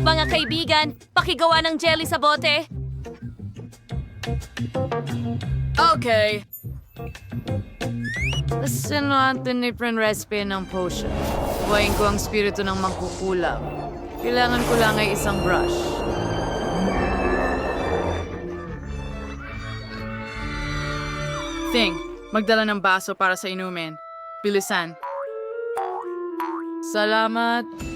Mga kaibigan, pakigawa ng jelly sa bote. Okay. Sino natin ni Pren recipe ng potion? Buhayin ko ang spirito ng mangkukulam. Kailangan ko lang ay isang brush. Thing, magdala ng baso para sa inumin. Bilisan. Salamat.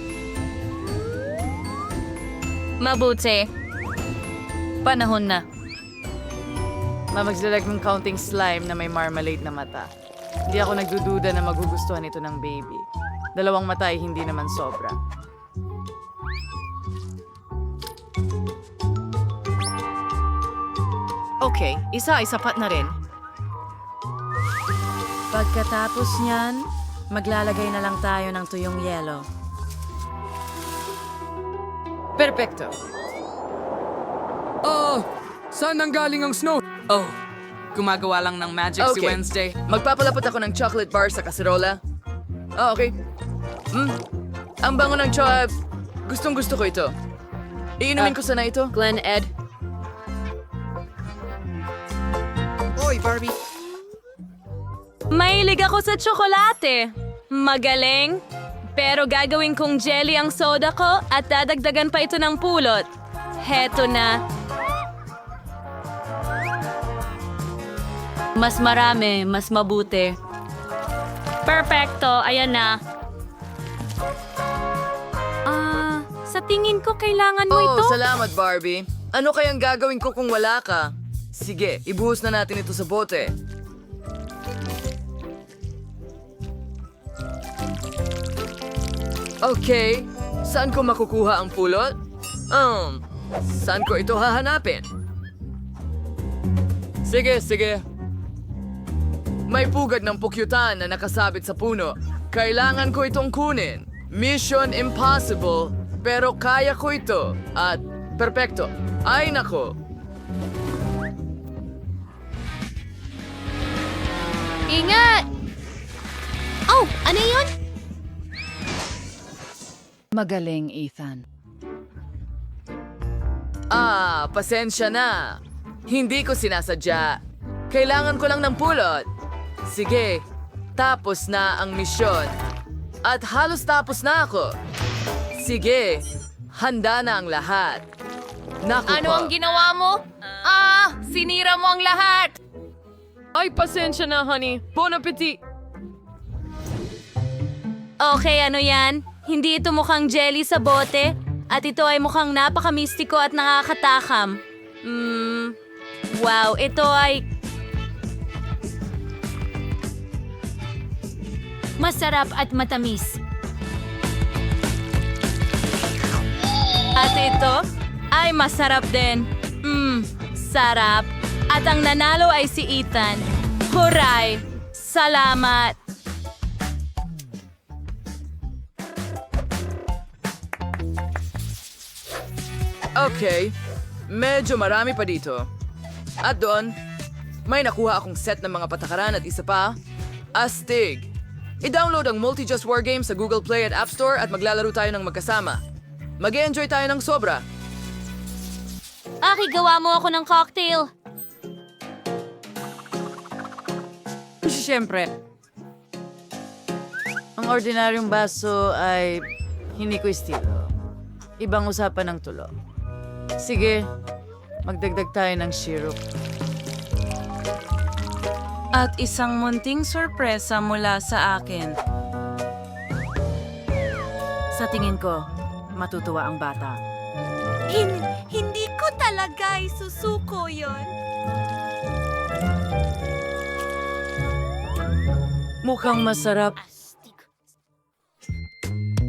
Mabuti. Panahon na. Mamagsalag ng counting slime na may marmalade na mata. Hindi ako nagdududa na magugustuhan ito ng baby. Dalawang mata ay hindi naman sobra. Okay, isa ay sapat na rin. Pagkatapos niyan, maglalagay na lang tayo ng tuyong yelo. Perfecto. Oh, saan nanggaling ang snow? Oh, gumagawa lang ng magic si Okay. Wednesday. Magpapalapot ako ng chocolate bar sa kaserola. Ah, okay. Hmm. Ang bango ng chocolate. Gustong gusto ko ito. Iinumin ko sana ito. Glenn Ed, Oy, Barbie. Mahilig ako sa tsokolate. Magaling. Pero gagawin kong jelly ang soda ko at dadagdagan pa ito ng pulot. Heto na. Mas marami, mas mabuti. Perfecto, ayan na. Ah, sa tingin ko kailangan mo Oh, ito. salamat Barbie. Ano kayang gagawin ko kung wala ka? Sige, ibuhos na natin ito sa bote. Okay, saan ko makukuha ang pulot? Um, saan ko ito hahanapin? Sige, sige. May pugad ng pukyutan na nakasabit sa puno. Kailangan ko itong kunin. Mission impossible, pero kaya ko ito. At perpekto. Ay nako, Ingat! Oh, ano yun? Magaling Ethan. Ah, pasensya na. Hindi ko sinasadya. Kailangan ko lang ng pulot. Sige, tapos na ang misyon. At halos tapos na ako. Sige, handa na ang lahat. Naku Ano po. ang ginawa mo? Ah, sinira mo ang lahat! Ay, pasensya na, honey. Bon appetit. Okay, ano yan? Hindi ito mukhang jelly sa bote? At ito ay mukhang napakamistiko at nakakatakam. Hmm, wow, ito ay... Masarap at matamis. At ito ay masarap din. Mmm, sarap. At ang nanalo ay si Ethan. Huray! Salamat! Okay, medyo marami pa dito. At doon, may nakuha akong set ng mga patakaran at isa pa, Astig. I-download ang Multi-Just War Game sa Google Play at App Store at maglalaro tayo ng magkasama. mag enjoy tayo ng sobra. Aki, gawa mo ako ng cocktail. Siyempre. Ang ordinaryong baso ay hindi ko estilo. Ibang usapan ng tulo. Sige, magdagdag tayo ng syrup. At isang munting sorpresa mula sa akin. Sa tingin ko, matutuwa ang bata. Hin- hindi ko talaga isusuko yon. Mukhang masarap.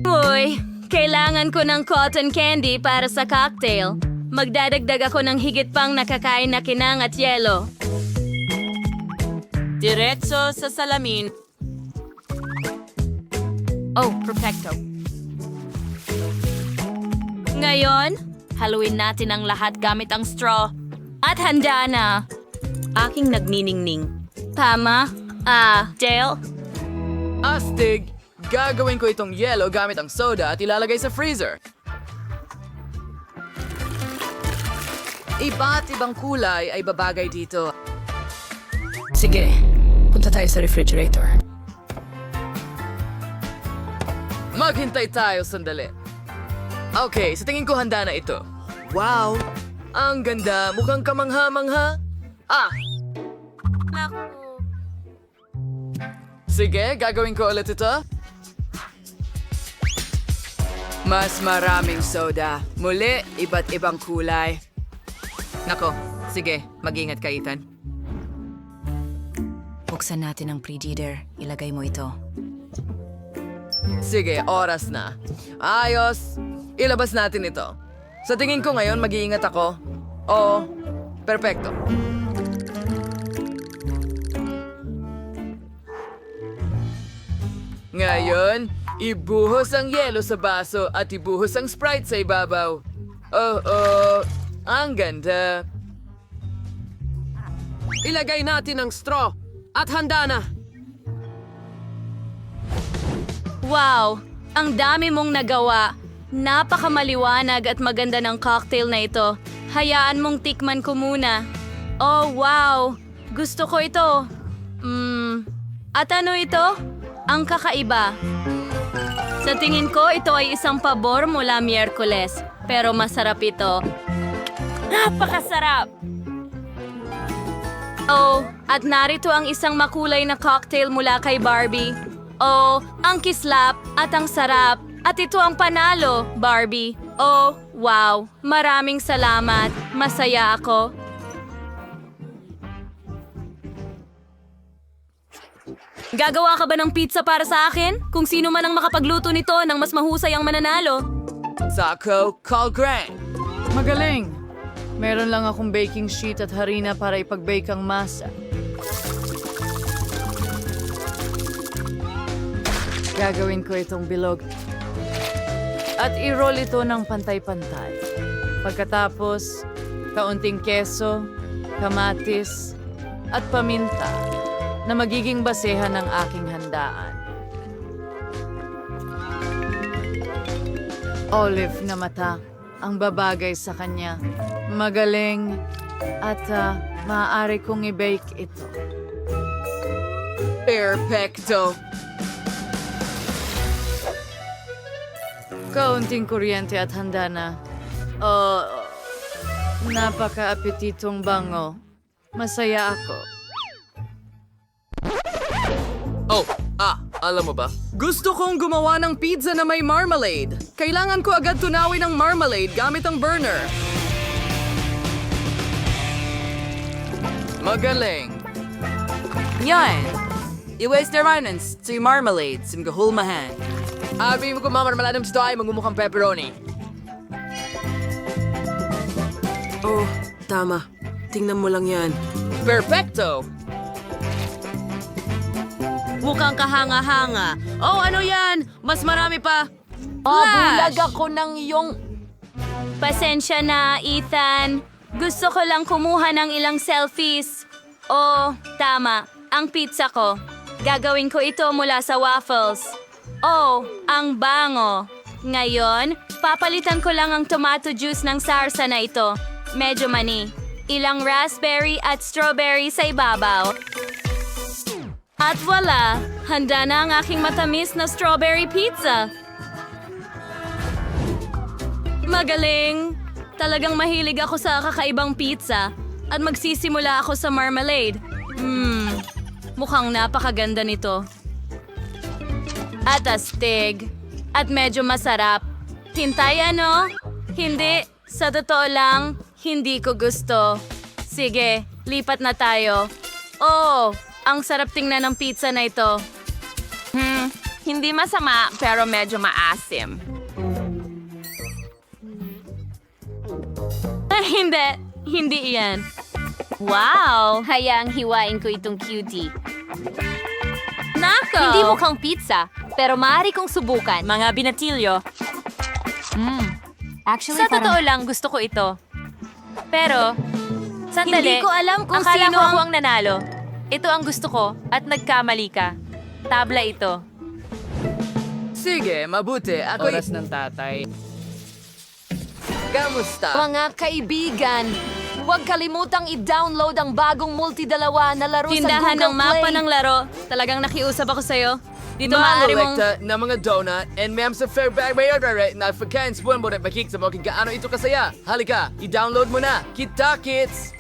Uy, kailangan ko ng cotton candy para sa cocktail. Magdadagdag ako ng higit pang nakakain na kinang at yelo. Diretso sa salamin. Oh, perfecto. Ngayon, haluin natin ang lahat gamit ang straw. At handa na. Aking nagniningning. Tama? Ah, Dale? Astig! Gagawin ko itong yellow gamit ang soda at ilalagay sa freezer. Iba't ibang kulay ay babagay dito. Sige, punta tayo sa refrigerator. Maghintay tayo sandali. Okay, sa tingin ko handa na ito. Wow! Ang ganda, mukhang kamangha-mangha. Ah, Naku. sige, gagawin ko ulit ito. Mas maraming soda. Muli, iba't ibang kulay. Nako, sige, mag-ingat ka, Ethan. Buksan natin ang preheater. Ilagay mo ito. Sige, oras na. Ayos. Ilabas natin ito. Sa tingin ko ngayon, mag-iingat ako. Oo, perpekto. Ngayon, ibuhos ang yelo sa baso at ibuhos ang Sprite sa ibabaw. Oh, oh, ang ganda. Ilagay natin ang straw at handa na. Wow! Ang dami mong nagawa. Napakamaliwanag at maganda ng cocktail na ito. Hayaan mong tikman ko muna. Oh, wow! Gusto ko ito. Hmm. At ano ito? Ang kakaiba. Sa tingin ko, ito ay isang pabor mula Miyerkules. Pero masarap ito. Napakasarap! Oh, at narito ang isang makulay na cocktail mula kay Barbie. Oh, ang kislap at ang sarap. At ito ang panalo, Barbie. Oh, wow. Maraming salamat. Masaya ako. Gagawa ka ba ng pizza para sa akin? Kung sino man ang makapagluto nito ng mas mahusay ang mananalo. Sako, call Grant. Magaling! Meron lang akong baking sheet at harina para ipag-bake ang masa. Gagawin ko itong bilog. At i-roll ito ng pantay-pantay. Pagkatapos, kaunting keso, kamatis, at paminta na magiging basehan ng aking handaan. Olive na mata ang babagay sa kanya. Magaling at ah, maaari kong i-bake ito. Perfecto. Kaunting kuryente at handa na. Oh, napaka-apetitong bango. Masaya ako. Oh, ah, alam mo ba? Gusto kong gumawa ng pizza na may marmalade. Kailangan ko agad tunawin ang marmalade gamit ang burner. Magaling. Yan! I-waste their minds to marmalade sim gahulmahan. Abi mo kung mamarmaladam sa ay magmumukhang pepperoni. Oh, tama. Tingnan mo lang yan. Perfecto! Mukhang kahanga-hanga. Oh, ano yan? Mas marami pa. Bulag ako ng iyong... Pasensya na, Ethan. Gusto ko lang kumuha ng ilang selfies. Oh, tama. Ang pizza ko. Gagawin ko ito mula sa waffles. Oh, ang bango. Ngayon, papalitan ko lang ang tomato juice ng sarsa na ito. Medyo mani. Ilang raspberry at strawberry sa ibabaw. At wala, handa na ang aking matamis na strawberry pizza. Magaling! Talagang mahilig ako sa kakaibang pizza at magsisimula ako sa marmalade. Mmm, mukhang napakaganda nito. At astig. At medyo masarap. Hintay ano? Hindi. Sa totoo lang, hindi ko gusto. Sige, lipat na tayo. Oh, ang sarap tingnan ng pizza na ito. Hmm, hindi masama pero medyo maasim. Hindi. Hindi iyan. Wow! Hayaang hiwain ko itong cutie. Nako! Hindi mukhang pizza, pero maaari kong subukan. Mga binatilyo. Mm. Actually, Sa totoo lang, gusto ko ito. Pero, sandali. Hindi ko alam kung akala sino ko ang- ako ang nanalo. Ito ang gusto ko at nagkamali ka. Tabla ito. Sige, mabuti. Ako Oras ng tatay. Kamusta? Mga kaibigan, huwag kalimutang i-download ang bagong multidalawa na laro Tindahan sa Google ng mapa Play. ng laro. Talagang nakiusap ako sa'yo. Dito maaari mong... Malulekta ng mga donut and ma'am sa Fairbank Mayroon na pagkain buwan mo rin makik sa mo kung gaano ito kasaya. Halika, i-download mo na. Kita kits!